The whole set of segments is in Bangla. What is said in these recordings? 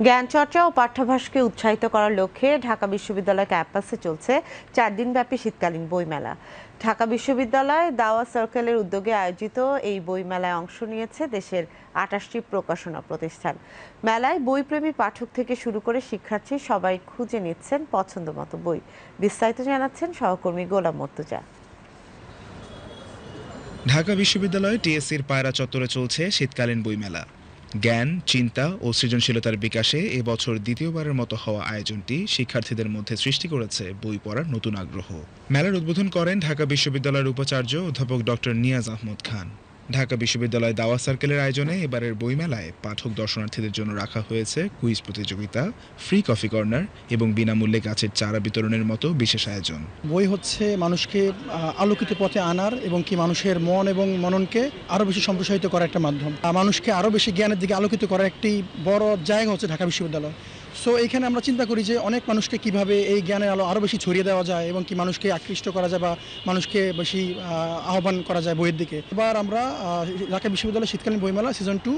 জ্ঞানচর্চা ও পাঠ্যাভ্যাসকে উৎসাহিত করার লক্ষ্যে ঢাকা বিশ্ববিদ্যালয় ক্যাম্পাসে চলছে চার দিনব্যাপী শীতকালীন বইমেলা। ঢাকা বিশ্ববিদ্যালয় দাওয়া সার্কেলের উদ্যোগে আয়োজিত এই বইমেলায় অংশ নিয়েছে দেশের আটাশটি প্রকাশনা প্রতিষ্ঠান। মেলায় বইপ্রেমী পাঠক থেকে শুরু করে শিক্ষার্থী সবাই খুঁজে নিচ্ছেন পছন্দমতো বই। বিস্তারিত জানাচ্ছেন সহকর্মী গোলাম মর্তুজা। ঢাকা বিশ্ববিদ্যালয় টিএসসির পায়রা চত্বরে চলছে শীতকালীন বইমেলা। জ্ঞান, চিন্তা ও সৃজনশীলতার বিকাশে এ বছর দ্বিতীয়বারের মতো হওয়া আয়োজনটি শিক্ষার্থীদের মধ্যে সৃষ্টি করেছে বই পড়ার নতুন আগ্রহ। মেলার উদ্বোধন করেন ঢাকা বিশ্ববিদ্যালয়ের উপাচার্য অধ্যাপক ডক্টর নিয়াজ আহমদ খান। ঢাকা বিশ্ববিদ্যালয় দাওয়া সার্কেলের আয়োজনে এবারের বইমেলায় পাঠক দর্শনার্থীদের জন্য রাখা হয়েছে কুইজ প্রতিযোগিতা, ফ্রি কফি কর্নার এবং বিনামূল্যে গাছের চারা বিতরণের মতো বিশেষ আয়োজন। বই হচ্ছে মানুষকে আলোকিত পথে আনার এবং কি মানুষের মন এবং মননকে আরও বেশি সম্প্রসারিত করার একটা মাধ্যম। মানুষকে আরও বেশি জ্ঞানের দিকে আলোকিত করার একটি বড় জায়গা হচ্ছে ঢাকা বিশ্ববিদ্যালয়। সো এখানে আমরা চিন্তা করি যে অনেক মানুষকে কীভাবে এই জ্ঞানের আলো আরও বেশি ছড়িয়ে দেওয়া যায় এবং কি মানুষকে আকৃষ্ট করা যায় বা মানুষকে বেশি আহ্বান করা যায় বইয়ের দিকে। এবার আমরা ঢাকা বিশ্ববিদ্যালয় শীতকালীন বইমেলা সিজন টু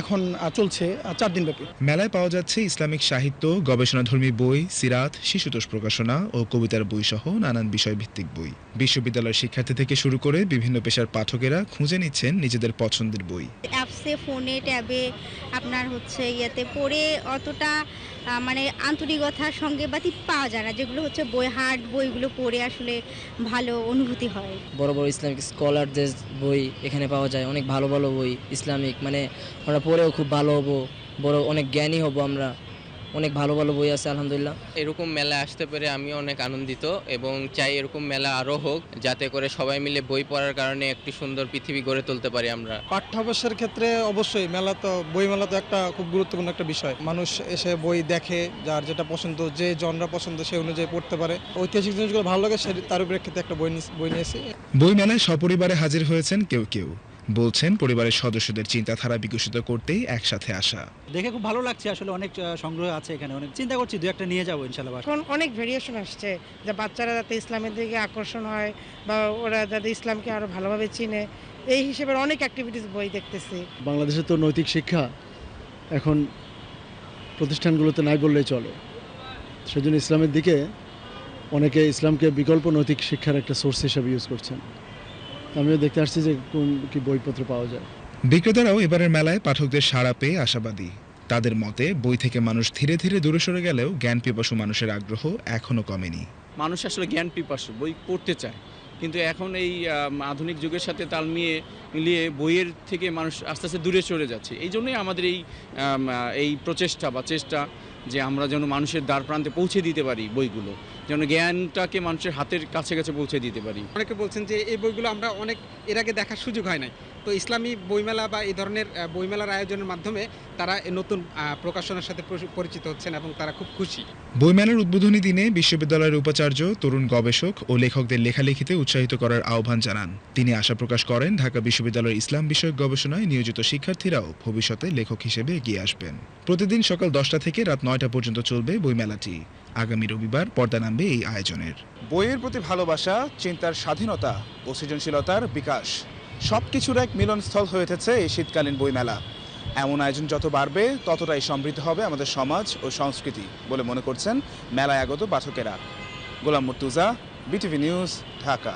এখন চলছে চার দিনব্যাপী মেলায় পাওয়া যাচ্ছে ইসলামিক সাহিত্য গবেষণাধর্মী বই সিরাত শিশুতোষ প্রকাশনা ও কবিতার বই সহ নানান বিষয়ভিত্তিক বই। বিশ্ববিদ্যালয়ের শিক্ষার্থী থেকে শুরু করে বিভিন্ন পেশার পাঠকেরা খুঁজে নিচ্ছেন নিজেদের পছন্দের বই। অ্যাপসে ফোনে ট্যাবে আপনার হচ্ছে ইয়েতে পড়ে অতটা মানে আন্তরিকতার সঙ্গে বাতি পাওয়া যায় না, যেগুলো হচ্ছে বই হাট বইগুলো পড়ে আসলে ভালো অনুভূতি হয়। বড় বড় ইসলামিক স্কলারদের বই এখানে পাওয়া যায়, অনেক ভালো ভালো বই, ইসলামিক মানে আমরা পড়েও খুব ভালো হব, বড় অনেক জ্ঞানী হব আমরা। অনেক ভালো ভালো বই আছে আলহামদুলিল্লাহ। এরকম মেলা আসতে পেরে আমি অনেক আনন্দিত এবং চাই এরকম মেলা আরও হোক যাতে করে সবাই মিলে বই পড়ার কারণে একটি সুন্দর পৃথিবী গড়ে তুলতে পারি আমরা। পাঠ্যাভ্যাসের ক্ষেত্রে অবশ্যই মেলা তো বই মেলা তো একটা খুব গুরুত্বপূর্ণ একটা বিষয়। মানুষ এসে বই দেখে যার যেটা পছন্দ যে জনরা পছন্দ সেই অনুযায়ী পড়তে পারে। ঐতিহাসিক জিনিসগুলো ভালো লাগে সে তার প্রেক্ষিতে একটা বই বই নিয়েছি। বই মেলায় সপরিবারে হাজির হয়েছেন কেউ কেউ। বলছেন পরিবারের সদস্যদের চিন্তাধারা বিকশিত করতেই একসাথে আসা। দেখে খুব ভালো লাগছে আসলে অনেক সংগ্রহ আছে এখানে। অনেক চিন্তা করছি দু একটা নিয়ে যাব ইনশাল্লাহ। এখন অনেক ভেরিয়েশন আসছে যে বাচ্চারা যাতে ইসলামের দিকে আকর্ষণ হয় বা ওরা যাতে ইসলামকে আরও ভালোভাবে চিনে। এই হিসেবে অনেক অ্যাক্টিভিটিস বই দেখতেছি। বাংলাদেশে তো নৈতিক শিক্ষা এখন প্রতিষ্ঠানগুলোতে নাই বললেই চলে। সেজন্য ইসলামের দিকে অনেকে ইসলামকে বিকল্প নৈতিক শিক্ষার একটা সোর্স হিসাবে ইউজ করছেন। আমিও দেখতে আসছি যে কোন কি বইপত্র পাওয়া যায়। বিক্রেতারাও এবারের মেলায় পাঠকদের সাড়া পেয়ে আশাবাদী। তাদের মতে বই থেকে মানুষ ধীরে ধীরে দূরে সরে গেলেও জ্ঞান পিপাসু মানুষের আগ্রহ এখনও কমেনি। মানুষ আসলে জ্ঞান পিপাসু বই পড়তে চায়। কিন্তু এখন এই আধুনিক যুগের সাথে তাল মিলিয়ে মিলিয়ে বইয়ের থেকে মানুষ আস্তে আস্তে দূরে সরে যাচ্ছে। এই জন্যই আমাদের এই এই প্রচেষ্টা বা চেষ্টা যে আমরা যেন মানুষের দ্বার প্রান্তে পৌঁছে দিতে পারি বইগুলো। যেন জ্ঞানটাকে মানুষের হাতের কাছে কাছে পৌঁছে দিতে পারি। অনেকে বলছেন যে এই বইগুলো আমরা অনেক এর আগে দেখার সুযোগ হয় নাই। তো ইসলামী বইমেলা বা এই ধরনের বইমেলার আয়োজনের মাধ্যমে তারা এই নতুন প্রকাশনার সাথে পরিচিত হচ্ছেন এবং তারা খুব খুশি। বইমেলার উদ্বোধনী দিনে বিশ্ববিদ্যালয়ের উপাচার্য তরুণ গবেষক ও লেখকদের লেখালেখিতে উৎসাহিত করার আহ্বান জানান। তিনি আশা প্রকাশ করেন ঢাকা বিশ্ববিদ্যালয়ের ইসলাম বিষয়ক গবেষণায় নিয়োজিত শিক্ষার্থীরাও ভবিষ্যতে লেখক হিসেবে এগিয়ে আসবেন। প্রতিদিন সকাল দশটা থেকে রাত নয়টা পর্যন্ত চলবে বইমেলাটি। আগামী রবিবার পর্দা নামবে এই আয়োজনের। বইয়ের প্রতি ভালোবাসা চিন্তার স্বাধীনতা ও সৃজনশীলতার বিকাশ। সব কিছুর এক মিলনস্থল হয়ে উঠেছে এই শীতকালীন বইমেলা। এমন আয়োজন যত বাড়বে, ততটাই সমৃদ্ধ হবে আমাদের সমাজ ও সংস্কৃতি বলে মনে করছেন মেলায় আগত পাঠকেরা। Golam Murtuza, BTV news, Dhaka.